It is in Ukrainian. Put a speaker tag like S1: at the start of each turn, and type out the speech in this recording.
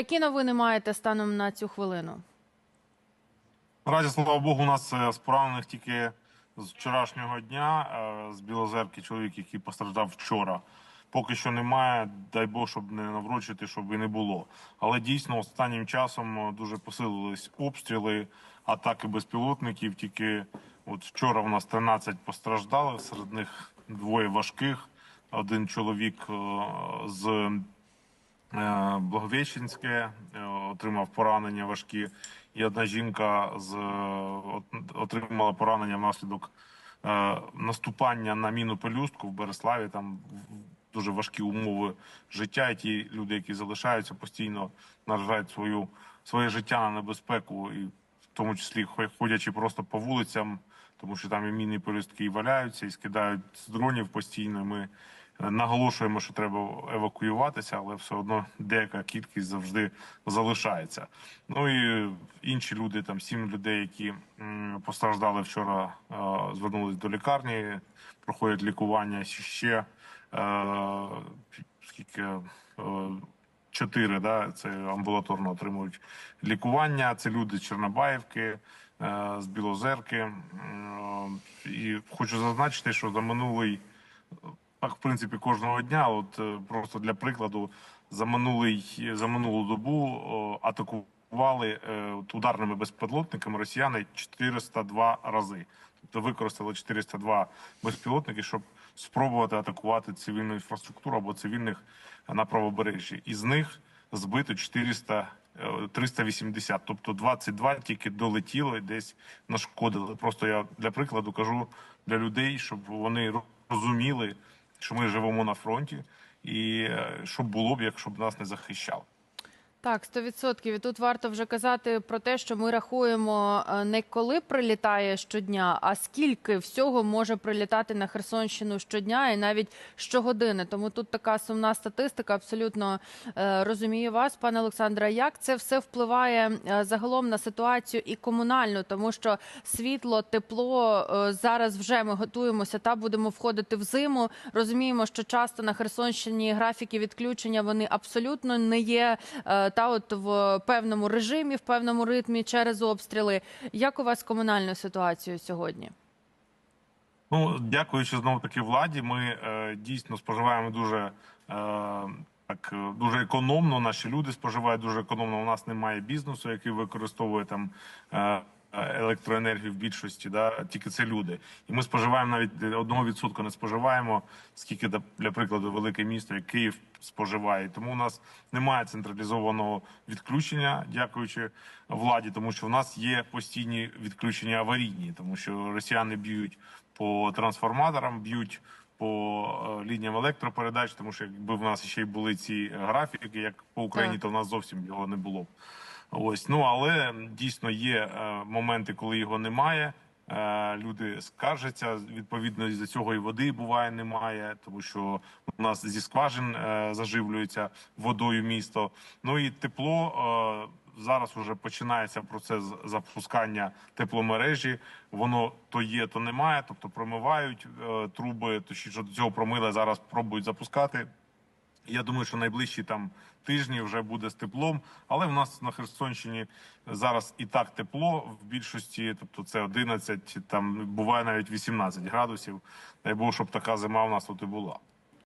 S1: Які новини маєте станом на цю хвилину?
S2: Наразі, слава Богу, у нас е, з поранених тільки з вчорашнього дня е, з Білозерки чоловік, який постраждав вчора. Поки що немає, дай Бог, щоб не наврочити, щоб і не було. Але дійсно останнім часом е, дуже посилились обстріли, атаки безпілотників. Тільки от вчора у нас 13 постраждалих, серед них двоє важких. Один чоловік з Благовещенське е, отримав поранення важкі, і одна жінка з е, отримала поранення внаслідок е, наступання на міну пелюстку в Береславі. Там дуже важкі умови життя. І ті люди, які залишаються, постійно наражають свою своє життя на небезпеку, і в тому числі хо- ходячи просто по вулицям, тому що там і мінні пелюстки і валяються, і скидають з дронів постійно. Ми Наголошуємо, що треба евакуюватися, але все одно деяка кількість завжди залишається. Ну і інші люди, там сім людей, які постраждали вчора, е, звернулись до лікарні, проходять лікування. Ще е, скільки е, чотири, да, це амбулаторно отримують лікування. Це люди з Чорнобаївки, з Білозерки. І хочу зазначити, що за минулий так, в принципі, кожного дня. От е, просто для прикладу, за минулий за минулу добу о, атакували е, от ударними безпілотниками росіяни 402 рази. Тобто використали 402 безпілотники, щоб спробувати атакувати цивільну інфраструктуру або цивільних на правобережжі. Із них збито 400 е, 380, тобто 22 тільки долетіли, десь нашкодили. Просто я для прикладу кажу для людей, щоб вони розуміли, що ми живемо на фронті, і е, що було б, якщо б нас не захищали.
S1: Так, 100%. І тут варто вже казати про те, що ми рахуємо е, не коли прилітає щодня, а скільки всього може прилітати на Херсонщину щодня і навіть щогодини. Тому тут така сумна статистика. Абсолютно е, розумію вас, пане Олександре. Як це все впливає е, загалом на ситуацію і комунальну, тому що світло, тепло зараз вже ми готуємося та будемо входити в зиму. Розуміємо, що часто на Херсонщині графіки відключення вони абсолютно не є. Та от в певному режимі, в певному ритмі через обстріли. Як у вас комунальну ситуацію сьогодні?
S2: Ну, дякуючи знову таки владі, ми е, дійсно споживаємо дуже е, так дуже економно. Наші люди споживають дуже економно. У нас немає бізнесу, який використовує там. Е, Електроенергію в більшості, да, тільки це люди, і ми споживаємо навіть одного відсотка не споживаємо, скільки для прикладу велике місто, як Київ споживає. Тому у нас немає централізованого відключення, дякуючи владі, тому що в нас є постійні відключення аварійні, тому що росіяни б'ють по трансформаторам, б'ють по е, лініям електропередач, тому що якби в нас ще й були ці графіки, як по Україні,
S1: Так.
S2: то в нас зовсім його не було. б. Ось ну але дійсно є е, моменти, коли його немає. Е, люди скаржаться. Відповідно, з цього і води буває немає, тому що у нас зі скважин е, заживлюється водою місто. Ну і тепло. Зараз вже починається процес запускання тепломережі. Воно то є, то немає. Тобто промивають труби, то що до цього промили зараз пробують запускати. Я думаю, що найближчі там тижні вже буде з теплом, але в нас на Херсонщині зараз і так тепло в більшості, тобто це 11, там буває навіть 18 градусів. Дай Бог, щоб така зима в нас тут і була.